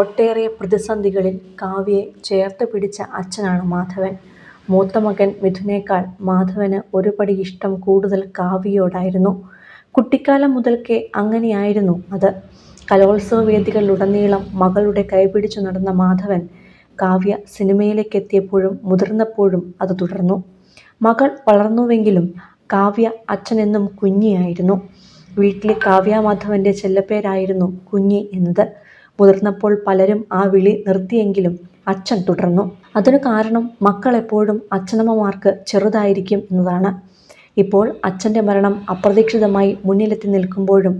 ഒട്ടേറെ പ്രതിസന്ധികളിൽ കാവ്യയെ ചേർത്ത് പിടിച്ച അച്ഛനാണ് മാധവൻ. മൂത്ത മകൻ മിഥുനേക്കാൾ മാധവന് ഒരുപടി ഇഷ്ടം കൂടുതൽ കാവ്യയോടായിരുന്നു. കുട്ടിക്കാലം മുതൽക്കേ അങ്ങനെയായിരുന്നു അത്. കലോത്സവ വേദികളിലുടനീളം മകളുടെ കൈപിടിച്ചു നടന്ന മാധവൻ കാവ്യ സിനിമയിലേക്ക് എത്തിയപ്പോഴും മുതിർന്നപ്പോഴും അത് തുടർന്നു. മകൾ വളർന്നുവെങ്കിലും കാവ്യ അച്ഛനെന്നും കുഞ്ഞിയായിരുന്നു. വീട്ടിലെ കാവ്യാമാധവന്റെ ചെല്ലപ്പേരായിരുന്നു കുഞ്ഞി എന്നത്. മുതിർന്നപ്പോൾ പലരും ആ വിളി നിർത്തിയെങ്കിലും അച്ഛൻ തുടർന്നു. അതിനു കാരണം മക്കൾ എപ്പോഴും അച്ഛനമ്മമാർക്ക് ചെറുതായിരിക്കും എന്നതാണ്. ഇപ്പോൾ അച്ഛന്റെ മരണം അപ്രതീക്ഷിതമായി മുന്നിലെത്തി നിൽക്കുമ്പോഴും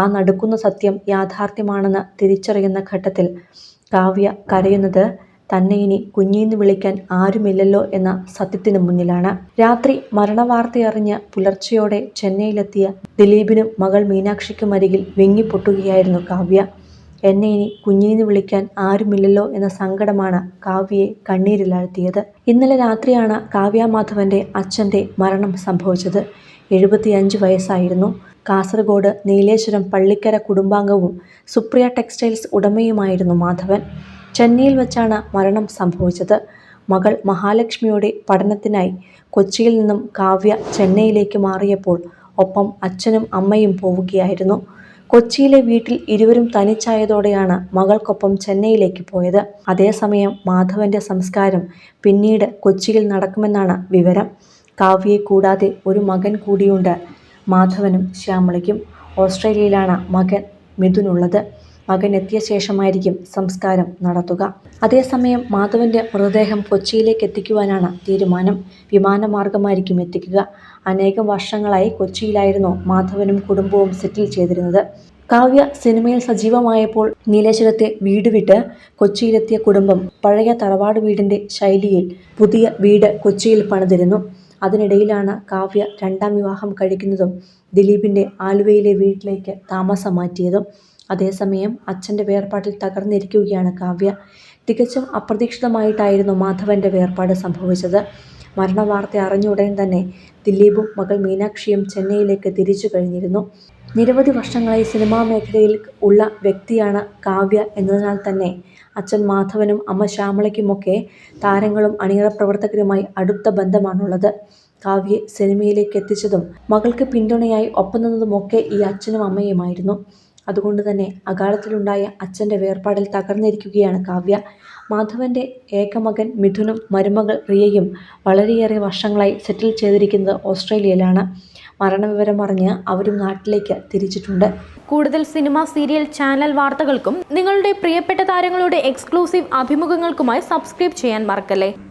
ആ നടുക്കുന്ന സത്യം യാഥാർത്ഥ്യമാണെന്ന് തിരിച്ചറിയുന്ന ഘട്ടത്തിൽ കാവ്യ കരയുന്നത് തന്നെ ഇനി കുഞ്ഞിന്ന് വിളിക്കാൻ ആരുമില്ലല്ലോ എന്ന സത്യത്തിന് മുന്നിലാണ്. രാത്രി മരണവാർത്തയറിഞ്ഞ് പുലർച്ചയോടെ ചെന്നൈയിലെത്തിയ ദിലീപിനും മകൾ മീനാക്ഷിക്കും അരികിൽ വിങ്ങിപ്പൊട്ടുകയായിരുന്നു കാവ്യ. എന്നെ ഇനി കുഞ്ഞിനെന്ന് വിളിക്കാൻ ആരുമില്ലല്ലോ എന്ന സങ്കടമാണ് കാവ്യയെ കണ്ണീരിലാഴ്ത്തിയത്. ഇന്നലെ രാത്രിയാണ് കാവ്യ മാധവന്റെ അച്ഛന്റെ മരണം സംഭവിച്ചത്. എഴുപത്തിയഞ്ച് വയസ്സായിരുന്നു. കാസർഗോഡ് നീലേശ്വരം പള്ളിക്കര കുടുംബാംഗവും സുപ്രിയ ടെക്സ്റ്റൈൽസ് ഉടമയുമായിരുന്നു മാധവൻ. ചെന്നൈയിൽ വെച്ചാണ് മരണം സംഭവിച്ചത്. മകൾ മഹാലക്ഷ്മിയുടെ പഠനത്തിനായി കൊച്ചിയിൽ നിന്നും കാവ്യ ചെന്നൈയിലേക്ക് മാറിയപ്പോൾ ഒപ്പം അച്ഛനും അമ്മയും പോവുകയായിരുന്നു. കൊച്ചിയിലെ വീട്ടിൽ ഇരുവരും തനിച്ചായതോടെയാണ് മകൾക്കൊപ്പം ചെന്നൈയിലേക്ക് പോയത്. അതേസമയം മാധവന്റെ സംസ്കാരം പിന്നീട് കൊച്ചിയിൽ നടക്കുമെന്നാണ് വിവരം. കാവ്യയെ കൂടാതെ ഒരു മകൻ കൂടിയുണ്ട് മാധവനും ശ്യാമളയ്ക്കും. ഓസ്ട്രേലിയയിലാണ് മകൻ മിഥുനുള്ളത്. മകൻ എത്തിയ ശേഷമായിരിക്കും സംസ്കാരം നടത്തുക. അതേസമയം മാധവന്റെ മൃതദേഹം കൊച്ചിയിലേക്ക് എത്തിക്കുവാനാണ് തീരുമാനം. വിമാനമാർഗമായിരിക്കും എത്തിക്കുക. അനേകം വർഷങ്ങളായി കൊച്ചിയിലായിരുന്നു മാധവനും കുടുംബവും സെറ്റിൽ ചെയ്തിരുന്നത്. കാവ്യ സിനിമയിൽ സജീവമായപ്പോൾ നീലേശ്വരത്തെ വീട് വിട്ട് കൊച്ചിയിലെത്തിയ കുടുംബം പഴയ തറവാട് വീടിന്റെ ശൈലിയിൽ പുതിയ വീട് കൊച്ചിയിൽ പണിതിരുന്നു. അതിനിടയിലാണ് കാവ്യ രണ്ടാം വിവാഹം കഴിക്കുന്നതും ദിലീപിന്റെ ആലുവയിലെ വീട്ടിലേക്ക് താമസം മാറ്റിയതും. അതേസമയം അച്ഛന്റെ വേർപാടിൽ തകർന്നിരിക്കുകയാണ് കാവ്യ. തികച്ചും അപ്രതീക്ഷിതമായിട്ടായിരുന്നു മാധവന്റെ വേർപാട് സംഭവിച്ചത്. മരണവാർത്ത അറിഞ്ഞ ഉടൻ തന്നെ ദിലീപും മകൾ മീനാക്ഷിയും ചെന്നൈയിലേക്ക് തിരിച്ചു കഴിഞ്ഞിരുന്നു. നിരവധി വർഷങ്ങളായി സിനിമാ മേഖലയിൽ ഉള്ള വ്യക്തിയാണ് കാവ്യ എന്നതിനാൽ തന്നെ അച്ഛൻ മാധവനും അമ്മ ശ്യാമളയ്ക്കുമൊക്കെ താരങ്ങളും അണിയറ പ്രവർത്തകരുമായി അടുത്ത ബന്ധമാണുള്ളത്. കാവ്യെ സിനിമയിലേക്ക് എത്തിച്ചതും മകൾക്ക് പിന്തുണയായി ഒപ്പം നിന്നതുമൊക്കെ ഈ അച്ഛനും അമ്മയുമായിരുന്നു. അതുകൊണ്ട് തന്നെ അകാലത്തിലുണ്ടായ അച്ഛന്റെ വേർപാടിൽ തകർന്നിരിക്കുകയാണ് കാവ്യ. മാധവന്റെ ഏകമകൻ മിഥുനും മരുമകൾ റിയയും വളരെയേറെ വർഷങ്ങളായി സെറ്റിൽ ചെയ്തിരിക്കുന്നത് ഓസ്ട്രേലിയയിലാണ്. മരണവിവരം അറിഞ്ഞ് അവരും നാട്ടിലേക്ക് തിരിച്ചിട്ടുണ്ട്. കൂടുതൽ സിനിമ, സീരിയൽ, ചാനൽ വാർത്തകൾക്കും നിങ്ങളുടെ പ്രിയപ്പെട്ട താരങ്ങളുടെ എക്സ്ക്ലൂസീവ് അഭിമുഖങ്ങൾക്കുമായി സബ്സ്ക്രൈബ് ചെയ്യാൻ മറക്കല്ലേ